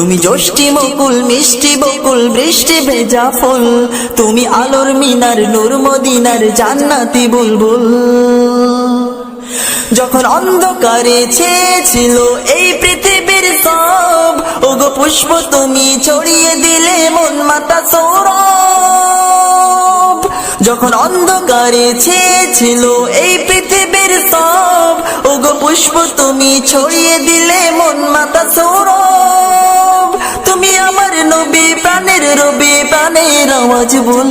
তুমি জ্যোষ্ঠি মুকুল মিষ্টি বকুল, বৃষ্টি ভেজা ফুল। তুমি আলোর মিনার, নূর মদিনার জান্নাতি বুলবুল। যখন অন্ধকারে ছেয়েছিল এই পৃথিবীর সব, ওগো পুষ্প তুমি ছড়িয়ে দিলে মন মাতা সৌরভ। যখন অন্ধকারে ছেয়েছিল এই পৃথিবীর সব পুষ্প তুমি ছড়িয়ে দিলে মন মাতা সৌরভ। তুমি আমার নবী প্রাণের রবি প্রাণের আওয়াজ বল।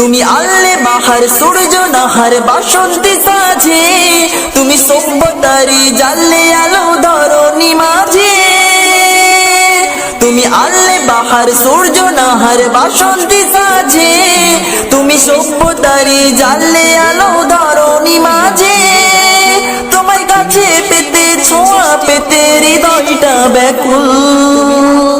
তুমি আল্লে বাহার, সূর্য নাহার, বাসন্তী সাজে। তুমি সভ্যতারি জানলে আলো ধরণী মাঝে। তুমি আল্লে বাহার, সূর্য নাহার, বাসন্তী সাজে। তুমি সভ্যতারি জানলে আলো ধরণী মাঝে। তোমার কাছে পেতে, ছোঁয়া পেতে, হৃদয়টা ব্যাকুল।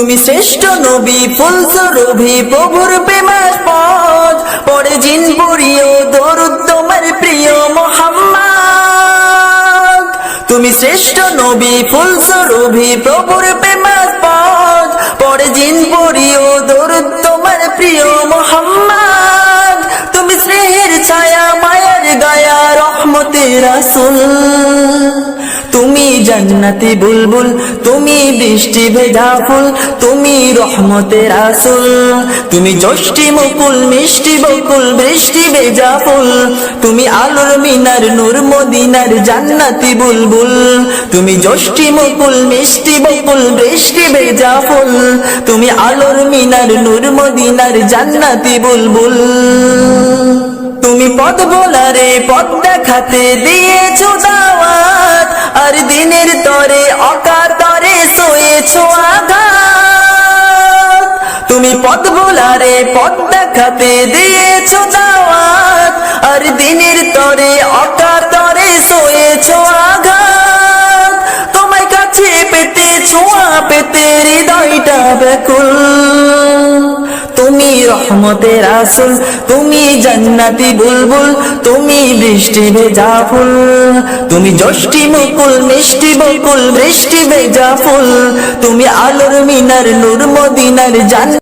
তুমি শ্রেষ্ঠ নবী ফুল সরভি প্রভুর প্রেমার পথ। পরে জিন পড়িও দরুদ তোমার প্রিয় মোহাম্মদ। তুমি শ্রেষ্ঠ নবী ফুল সরভি প্রভুর জান্নাতি বুলবুল, তুমি বৃষ্টি ভেজা ফুল, তুমি রহমতের আসল। তুমি জ্যোষ্ঠি মুকুল মিষ্টি বকুল, বৃষ্টি ভেজা ফুল। তুমি আলোর মিনার, নূর মদিনার জান্নাতি বুলবুল। তুমি জ্যোষ্ঠি মুকুল মিষ্টি বকুল, বৃষ্টি ভেজা ফুল। তুমি আলোর মিনার, নূর মদিনার জান্নাতি বুলবুল। তুমি পদ বোলারে পদ দেখাতে দিয়েছ দাওয়াত। আর দিনের পদ বোলারে পদ দেখাতে দিয়েছ দাওয়াত। আর দিনের তরে অকাতরে শোয়েছ আঘাত। তোমায় কাছে পেতে, ছোঁয়া পেতে হৃদয়টা ব্যাকুল। তুমি রহমতের আসল, তুমি জান্নাতি বুলবুল, তুমি বৃষ্টি ভেজা ফুল। তুমি জ্যোষ্ঠি মুকুল, মিষ্টি বকুল, বৃষ্টি ভেজা ফুল। তুমি আলোর মিনার, নূর মদিনার জান